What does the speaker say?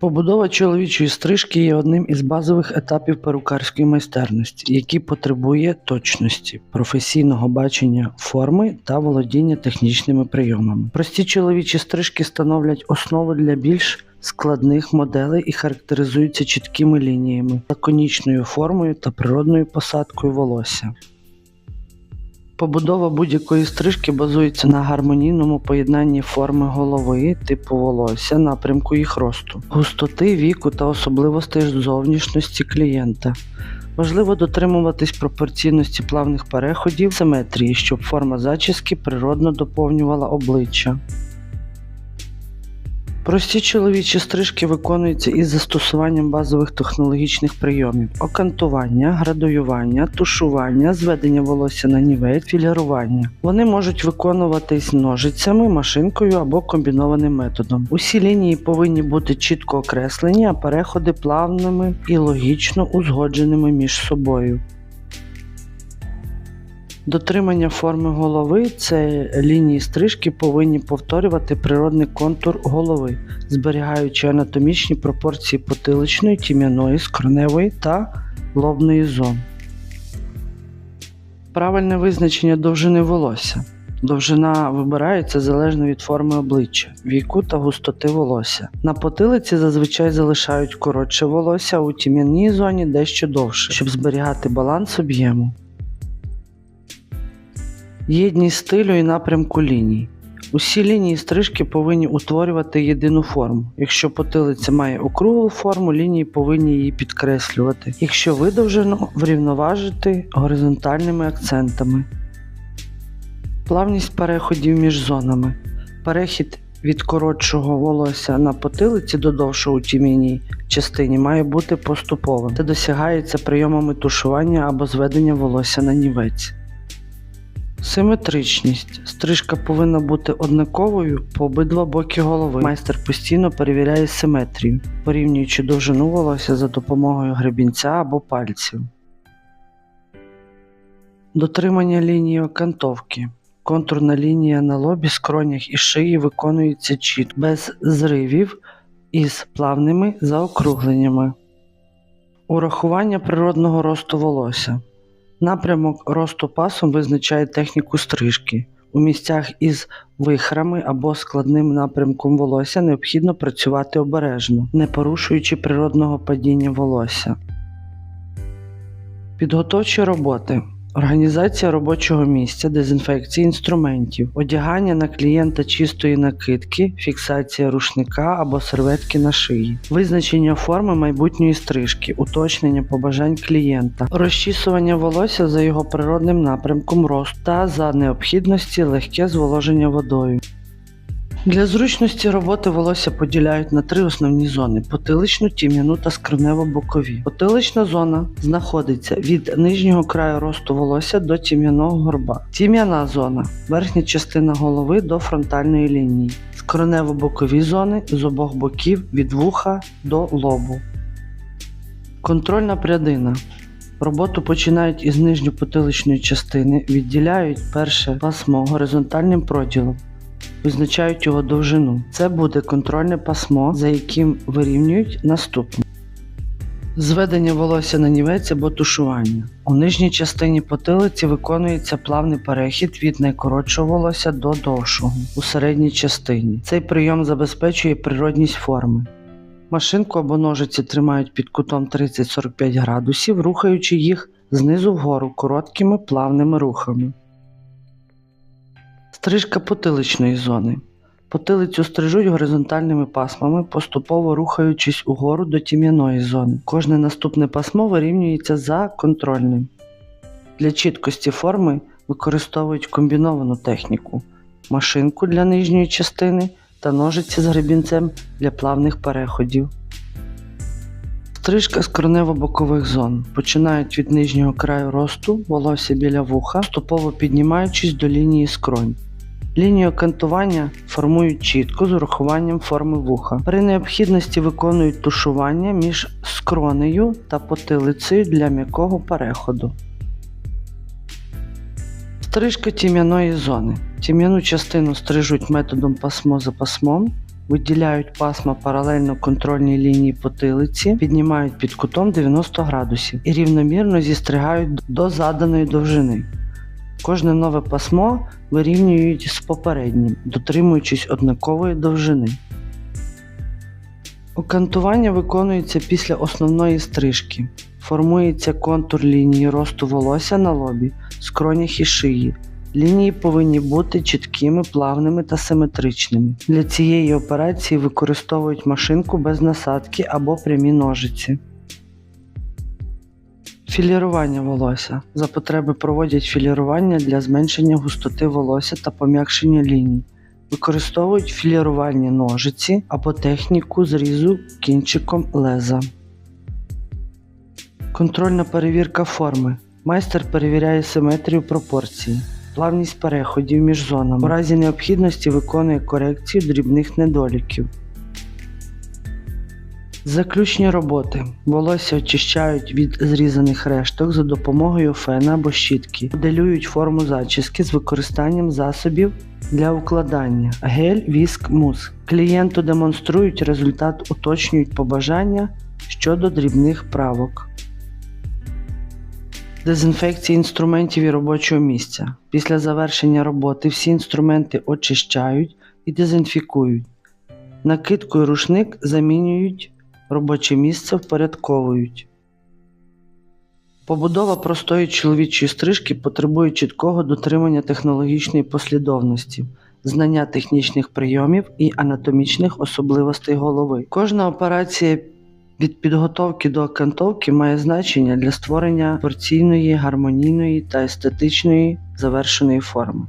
Побудова чоловічої стрижки є одним із базових етапів перукарської майстерності, який потребує точності, професійного бачення форми та володіння технічними прийомами. Прості чоловічі стрижки становлять основу для більш складних моделей і характеризуються чіткими лініями, лаконічною формою та природною посадкою волосся. Побудова будь-якої стрижки базується на гармонійному поєднанні форми голови, типу волосся, напрямку їх росту, густоти віку та особливостей зовнішності клієнта. Важливо дотримуватись пропорційності плавних переходів, симетрії, щоб форма зачіски природно доповнювала обличчя. Прості чоловічі стрижки виконуються із застосуванням базових технологічних прийомів: окантування, градуювання, тушування, зведення волосся на нівець, філірування. Вони можуть виконуватись ножицями, машинкою або комбінованим методом. Усі лінії повинні бути чітко окреслені, а переходи плавними і логічно узгодженими між собою. Дотримання форми голови це лінії стрижки повинні повторювати природний контур голови, зберігаючи анатомічні пропорції потиличної, тім'яної, скроневої та лобної зон. Правильне визначення довжини волосся. Довжина вибирається залежно від форми обличчя, віку та густоти волосся. На потилиці зазвичай залишають коротше волосся, а у тім'яній зоні дещо довше, щоб зберігати баланс об'єму. Єдність стилю і напрямку ліній. Усі лінії стрижки повинні утворювати єдину форму. Якщо потилиця має округлу форму, лінії повинні її підкреслювати. Якщо видовжено, врівноважити горизонтальними акцентами. Плавність переходів між зонами. Перехід від коротшого волосся на потилиці до довшого у тім'яній частині має бути поступовим. Це досягається прийомами тушування або зведення волосся на нівець. Симетричність. Стрижка повинна бути однаковою по обидва боки голови. Майстер постійно перевіряє симетрію, порівнюючи довжину волосся за допомогою гребінця або пальців. Дотримання лінії окантовки. Контурна лінія на лобі, скронях і шиї виконується чітко, без зривів із плавними заокругленнями. Урахування природного росту волосся. Напрямок росту пасом визначає техніку стрижки. У місцях із вихрами або складним напрямком волосся необхідно працювати обережно, не порушуючи природного падіння волосся. Підготовчі роботи. Організація робочого місця, дезінфекція інструментів, одягання на клієнта чистої накидки, фіксація рушника або серветки на шиї, визначення форми майбутньої стрижки, уточнення побажань клієнта, розчісування волосся за його природним напрямком росту та за необхідності легке зволоження водою. Для зручності роботи волосся поділяють на три основні зони: потиличну, тім'яну та скронево-бокові. Потилична зона знаходиться від нижнього краю росту волосся до тім'яного горба. Тім'яна зона верхня частина голови до фронтальної лінії. Скронево-бокові зони з обох боків від вуха до лобу. Контрольна прядина. Роботу починають із нижньопотиличної частини, відділяють перше пасмо горизонтальним проділом визначають його довжину. Це буде контрольне пасмо, за яким вирівнюють наступне. Зведення волосся на нівець або тушування. У нижній частині потилиці виконується плавний перехід від найкоротшого волосся до довшого у середній частині. Цей прийом забезпечує природність форми. Машинку або ножиці тримають під кутом 30-45 градусів, рухаючи їх знизу вгору короткими плавними рухами. Стрижка потиличної зони. Потилицю стрижуть горизонтальними пасмами, поступово рухаючись угору до тім'яної зони. Кожне наступне пасмо вирівнюється за контрольним. Для чіткості форми використовують комбіновану техніку машинку для нижньої частини та ножиці з гребінцем для плавних переходів. Стрижка з корнево-бокових зон. Починають від нижнього краю росту, волосся біля вуха, поступово піднімаючись до лінії скронь. Лінію кантування формують чітко з урахуванням форми вуха. При необхідності виконують тушування між скронею та потилицею для м'якого переходу. Стрижка тім'яної зони. Тім'яну частину стрижуть методом пасмо за пасмом. Виділяють пасма паралельно контрольній лінії потилиці, піднімають під кутом 90 градусів і рівномірно зістригають до заданої довжини. Кожне нове пасмо вирівнюють з попереднім, дотримуючись однакової довжини. Окантування виконується після основної стрижки. Формується контур лінії росту волосся на лобі, скронях і шиї. Лінії повинні бути чіткими, плавними та симетричними. Для цієї операції використовують машинку без насадки або прямі ножиці. Філірування волосся. За потреби проводять філірування для зменшення густоти волосся та пом'якшення ліній. Використовують філірувальні ножиці або техніку зрізу кінчиком леза. Контрольна перевірка форми. Майстер перевіряє симетрію пропорцій, плавність переходів між зонами. У разі необхідності виконує корекцію дрібних недоліків. Заключні роботи. Волосся очищають від зрізаних решток за допомогою фена або щітки. Моделюють форму зачіски з використанням засобів для укладання гель, віск, мус. Клієнту демонструють результат, уточнюють побажання щодо дрібних правок. Дезінфекція інструментів і робочого місця. Після завершення роботи всі інструменти очищають і дезінфікують. Накидку і рушник замінюють, робоче місце впорядковують. Побудова простої чоловічої стрижки потребує чіткого дотримання технологічної послідовності, знання технічних прийомів і анатомічних особливостей голови. Кожна операція від підготовки до окантовки має значення для створення порційної, гармонійної та естетичної завершеної форми.